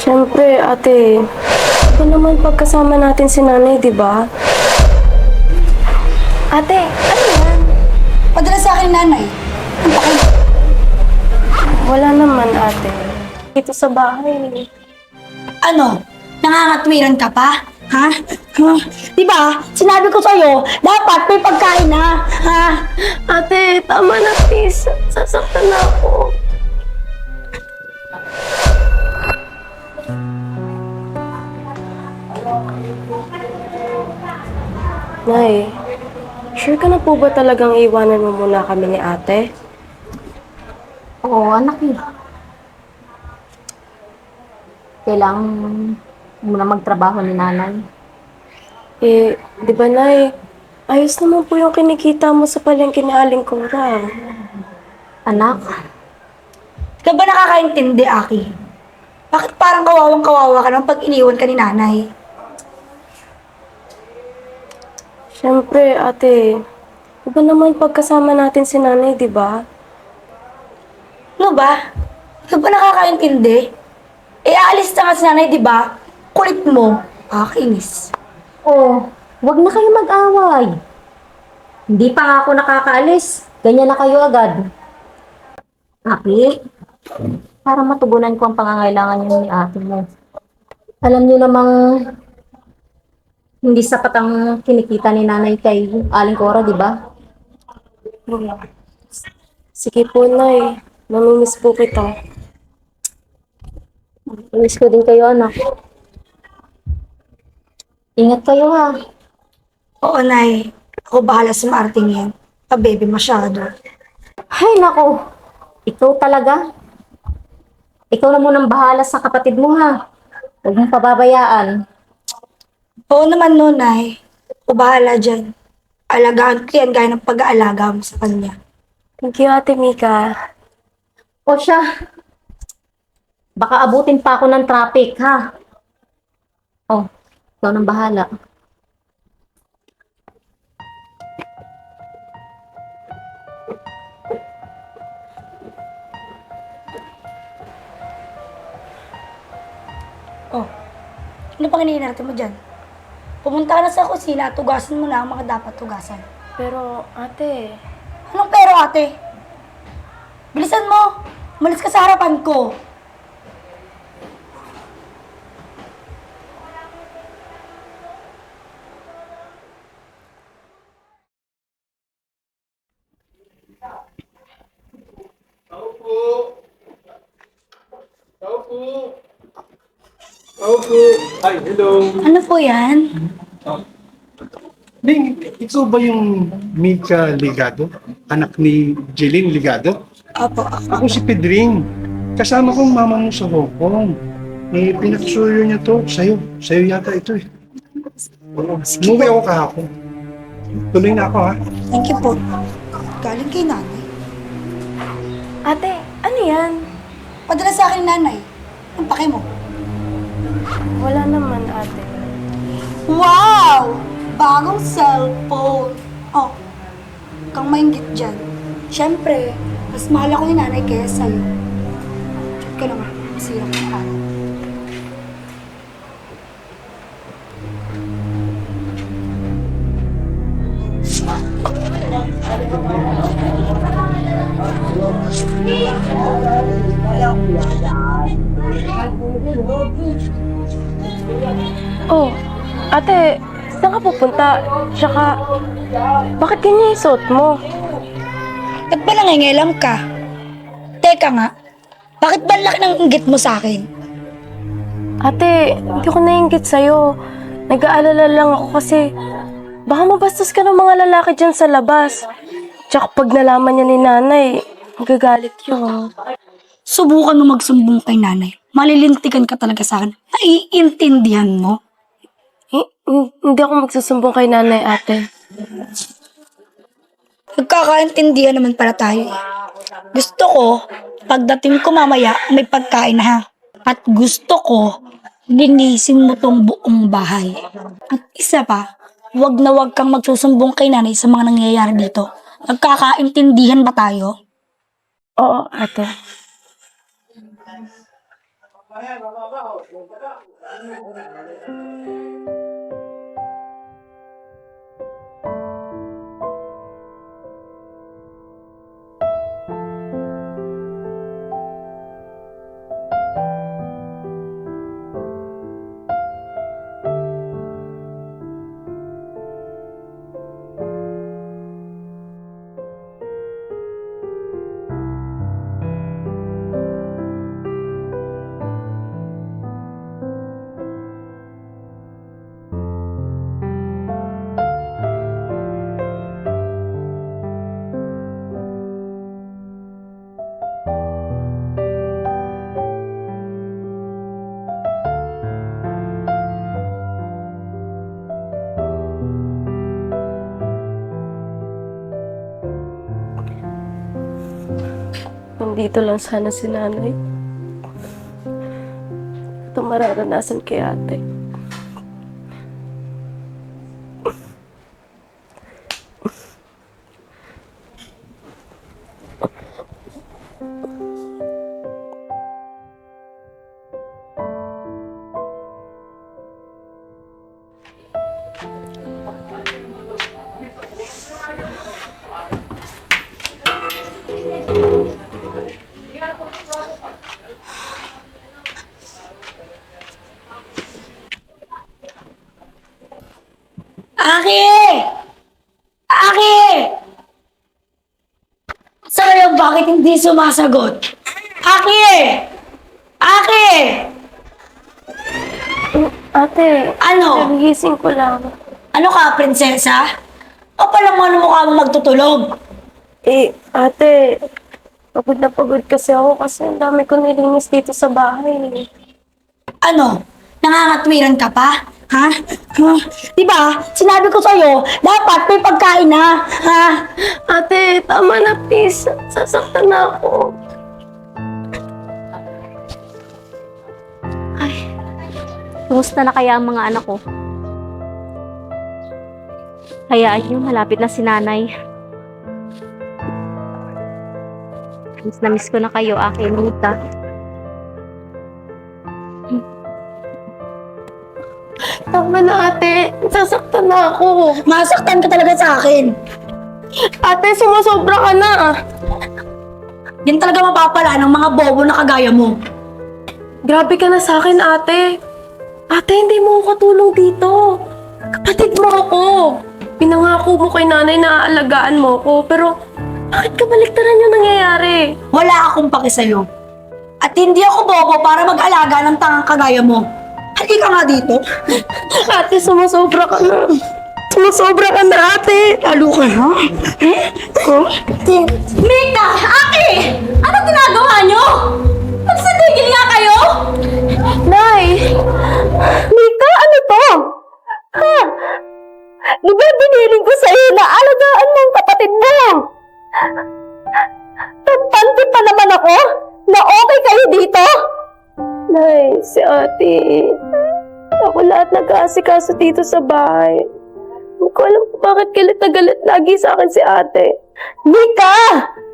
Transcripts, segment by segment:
Siyempre, ate, ito naman pagkasama natin si nanay, di ba? Ate, ano yan? Padala sa akin nanay. Ang paki... Wala naman, ate. Dito sa bahay. Ano? Nangangatwiran ka pa? Ha? Ha? Di ba? Sinabi ko sa'yo, dapat may pagkain na. Ha? Ate, tama na, please. Sasaktan na ako. Nay, sure ka na po ba talagang iwanan mo muna kami ni ate? Oo, anak eh. Kailangan muna magtrabaho ni nanay. Eh, di ba, Nay? Ayos naman po yung kinikita mo sa palengke ni Aling Cora. Anak, ka ba nakakaintindi, Aki? Bakit parang kawawang kawawa ka naman pag iniwan ka ni nanay? Siyempre, ate, iba naman pagkasama natin si nanay, di ba? Ano ba? Ka ba nakakaintindi? Eh, aalis na nga si nanay, di ba? Kulit mo. Akinis. oh, wag na kayo mag-away. Hindi pa nga ako nakakaalis. Ganyan na kayo agad. Aki, para matugunan ko ang pangangailangan niyo ni ate mo. Alam niyo namang hindi sapat ang kinikita ni nanay kay Aling Cora, di ba? Sige po, Nay. Mamimiss po kita. Miss ko din kayo, anak. Ingat kayo, ha. Oo, Nay. Ako bahala sa marting yan. Pa-baby masyado. Ay, nako. Ikaw talaga. Ikaw na munang bahala sa kapatid mo, ha. Huwag mong pababayaan. Oo naman no, Nay. Ako bahala dyan. Alagaan ko yan gaya ng pag-aalaga mo sa kanya. Thank you, Ate Mika. O siya, baka abutin pa ako ng traffic, ha? Oh, ikaw nang bahala. Oh, ano pang iniinarte mo dyan? Pumunta ka na sa kusina at tugasan mo na ang mga dapat tugasan. Pero, ate, Anong pero ate? Bilisan mo! Malis ka sa harapan ko! Opo. Ay, hello. Ano po yan? Ning, ikaw ba yung Mika Ligado? Anak ni Jeline Ligado? Opo, ako. Si Pedring. Kasama kong mama mo sa Hong Kong. Eh, pinaksuyo niya to sa'yo. Sa'yo yata ito eh. Umuwi ako kahapon. Tuloy na ako ha. Thank you po. Galing kay nanay. ate, ano yan? Padala sa akin nanay. Ang pake mo. Wala naman, ate. Wow! Bagong cellphone. Oh, kang maingit dyan. Siyempre, mas mahal ako ni nanay kaya sa'yo. Check ka naman. Masira ko na Oh, ate, saan ka pupunta? Tsaka, bakit ganyan yung suot mo? Ba't ba nangingilam ka? Teka nga, bakit ba laki ng inggit mo sa akin? Ate, hindi ko nainggit sa'yo. Nag-aalala lang ako kasi baka mabastos ka ng mga lalaki dyan sa labas. Tsaka pag nalaman niya ni nanay, magagalit yun. Subukan mo magsumbong kay nanay. Malilintikan ka talaga sa akin. Naiintindihan mo? Hi- hin- hindi ako magsusumbong kay nanay, ate. Nagkakaintindihan naman pala tayo eh. Gusto ko, pagdating ko mamaya, may pagkain ha. At gusto ko, linisin mo tong buong bahay. At isa pa, wag na wag kang magsusumbong kay nanay sa mga nangyayari dito. Nagkakaintindihan ba tayo? Oo, ate. 哎呀老老老老老婆 Nandito lang sana si nanay. Ito mararanasan kay ate. Hindi sumasagot? Aki! Aki! Ate, Ano? nagigising ko lang. Ano ka, prinsesa? O palang ano mukha mo magtutulog? Eh, ate, pagod na pagod kasi ako kasi ang dami ko nilinis dito sa bahay. Ano? Nangangatwiran ka pa? Ha? Ha? Diba? Sinabi ko sa'yo, dapat may pagkain na. Ha? Ate, tama na please. Sasaktan na ako. Kumusta na kaya ang mga anak ko? Hayaan niyo, malapit na si nanay. Miss na miss ko na kayo, aking Nita. Tama na ate. Sasaktan na ako. Masaktan ka talaga sa akin. Ate, sumusobra ka na. Yan talaga mapapala ng mga bobo na kagaya mo. Grabe ka na sa akin, ate. Ate, hindi mo ako katulong dito. Kapatid mo ako. Pinangako mo kay nanay na aalagaan mo ko, pero bakit kabaliktaran yung nangyayari? Wala akong paki sa'yo. At hindi ako bobo para mag-alaga ng tangang kagaya mo. Halika nga dito. Ate, sumusobra ka na. Sumusobra ka na, ate. Lalo ka, ha? Eh? Ko? Mika! Aki! Ano ginagawa niyo? Magsatigil nga kayo! Nay! Mika, ano to? Ha? Di ba biniling ko sa'yo na alagaan mo ang kapatid mo? Tampante pa naman ako na okay kayo dito? Nay, si ate. Ako lahat nag-aasikaso dito sa bahay. Hindi ko alam kung bakit galit na galit lagi sa akin si ate. Mika!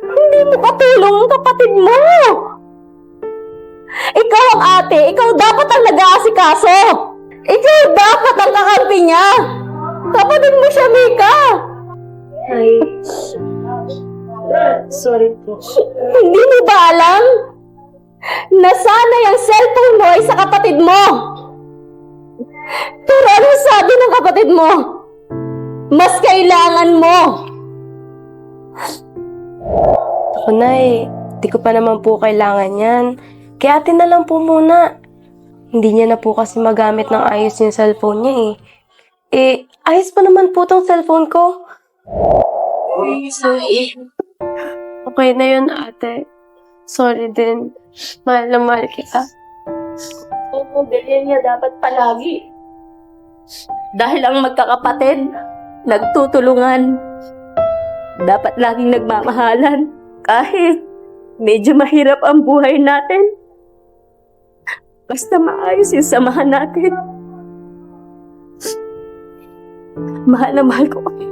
Hindi mo katulong ang kapatid mo! Ikaw ang ate, ikaw dapat ang nag-aasikaso. Ikaw dapat ang kakampi niya. Kapatid mo siya, Mika. Ay. Sorry po. Hindi mo ba alam? Na sana yung cellphone mo ay sa kapatid sabi ng kapatid mo? Mas kailangan mo. Ako, Nay. Di ko pa naman po kailangan yan. Kaya atin na lang po muna. Hindi niya na po kasi magamit ng ayos yung cellphone niya eh. Eh, ayos pa naman po tong cellphone ko. Sorry. Okay na yun, ate. Sorry din. Mahal na mahal kita. Oo, ganyan niya dapat palagi. Dahil ang magkakapatid, nagtutulungan. Dapat laging nagmamahalan. Kahit medyo mahirap ang buhay natin. Basta maayos yung samahan natin. Mahal na mahal ko kayo.